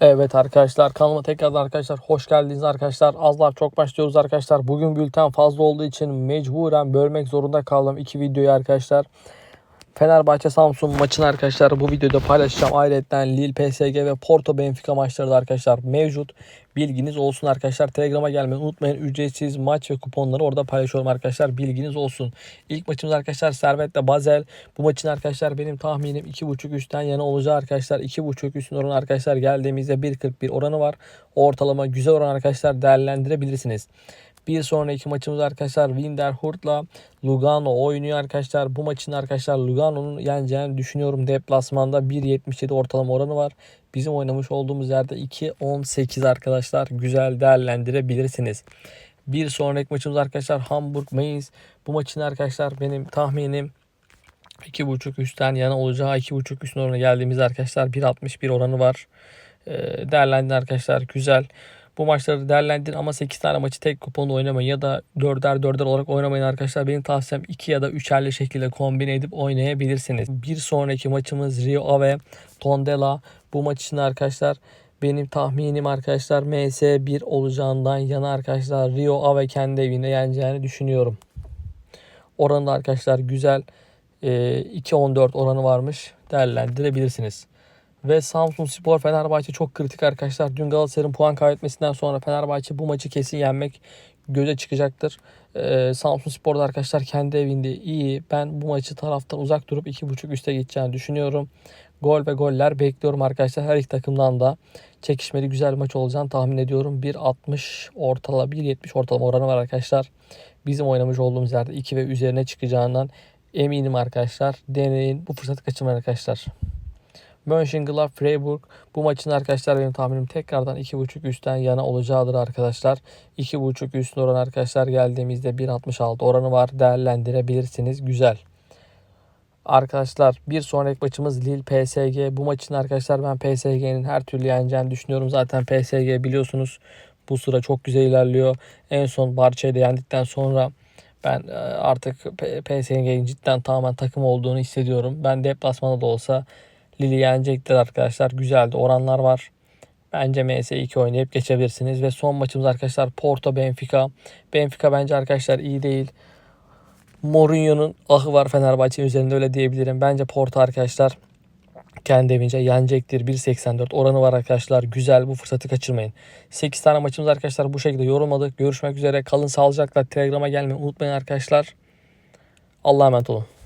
Evet arkadaşlar kanalıma tekrardan arkadaşlar hoş geldiniz arkadaşlar. Azlar çok başlıyoruz arkadaşlar. Bugün bülten fazla olduğu için mecburen bölmek zorunda kaldım iki videoyu arkadaşlar. Fenerbahçe Samsun maçını arkadaşlar bu videoda paylaşacağım. Ayrıca Lille PSG ve Porto Benfica maçları da arkadaşlar mevcut. Bilginiz olsun arkadaşlar. Telegrama gelmeyi unutmayın. Ücretsiz maç ve kuponları orada paylaşıyorum arkadaşlar. Bilginiz olsun. İlk maçımız arkadaşlar Servet'le Basel. Bu maçın arkadaşlar benim tahminim 2.5 üstten yana olacağı arkadaşlar. 2.5 üstün oranı arkadaşlar geldiğimizde 1.41 oranı var. Ortalama güzel oran arkadaşlar değerlendirebilirsiniz. Bir sonraki maçımız arkadaşlar Winterhurt'la Lugano oynuyor arkadaşlar. Bu maçın arkadaşlar Lugano'nun yeneceğini düşünüyorum. Deplasmanda 1.77 ortalama oranı var. Bizim oynamış olduğumuz yerde 2.18 arkadaşlar. Güzel değerlendirebilirsiniz. Bir sonraki maçımız arkadaşlar Hamburg Mainz. Bu maçın arkadaşlar benim tahminim 2.5 üstten yana olacağı 2.5 üstün oranı geldiğimizde arkadaşlar 1.61 oranı var. Ee, değerlendirin arkadaşlar güzel. Bu maçları değerlendirin ama 8 tane maçı tek kuponla oynamayın ya da 4'er 4'er olarak oynamayın arkadaşlar. Benim tavsiyem 2 ya da 3'erli şekilde kombine edip oynayabilirsiniz. Bir sonraki maçımız Rio Ave Tondela. Bu maç için arkadaşlar benim tahminim arkadaşlar MS1 olacağından yana arkadaşlar Rio Ave kendi evinde yeneceğini düşünüyorum. Oranı da arkadaşlar güzel. Ee, 2.14 oranı varmış. Değerlendirebilirsiniz. Ve Samsun Spor Fenerbahçe çok kritik arkadaşlar. Dün Galatasaray'ın puan kaybetmesinden sonra Fenerbahçe bu maçı kesin yenmek göze çıkacaktır. Ee, Samsun Spor'da arkadaşlar kendi evinde iyi. Ben bu maçı taraftan uzak durup 2.5 üste gideceğini düşünüyorum. Gol ve goller bekliyorum arkadaşlar. Her iki takımdan da çekişmeli güzel bir maç olacağını tahmin ediyorum. 1.60 ortalama 1.70 ortalama oranı var arkadaşlar. Bizim oynamış olduğumuz yerde 2 ve üzerine çıkacağından eminim arkadaşlar. Deneyin. Bu fırsatı kaçırmayın arkadaşlar. Mönchengladbach Freiburg bu maçın arkadaşlar benim tahminim tekrardan 2.5 üstten yana olacağıdır arkadaşlar. 2.5 üstün oran arkadaşlar geldiğimizde 1.66 oranı var. Değerlendirebilirsiniz. Güzel. Arkadaşlar bir sonraki maçımız Lille PSG. Bu maçın arkadaşlar ben PSG'nin her türlü yeneceğini düşünüyorum. Zaten PSG biliyorsunuz bu sıra çok güzel ilerliyor. En son Barça'yı yendikten sonra ben e, artık PSG'nin cidden tamamen takım olduğunu hissediyorum. Ben deplasmanda da olsa Lille yenecektir arkadaşlar. Güzeldi. Oranlar var. Bence MS2 oynayıp geçebilirsiniz. Ve son maçımız arkadaşlar Porto Benfica. Benfica bence arkadaşlar iyi değil. Mourinho'nun ahı var Fenerbahçe üzerinde öyle diyebilirim. Bence Porto arkadaşlar kendi evince yenecektir. 1.84 oranı var arkadaşlar. Güzel bu fırsatı kaçırmayın. 8 tane maçımız arkadaşlar bu şekilde yorulmadık. Görüşmek üzere. Kalın sağlıcakla. Telegrama gelmeyi unutmayın arkadaşlar. Allah'a emanet olun.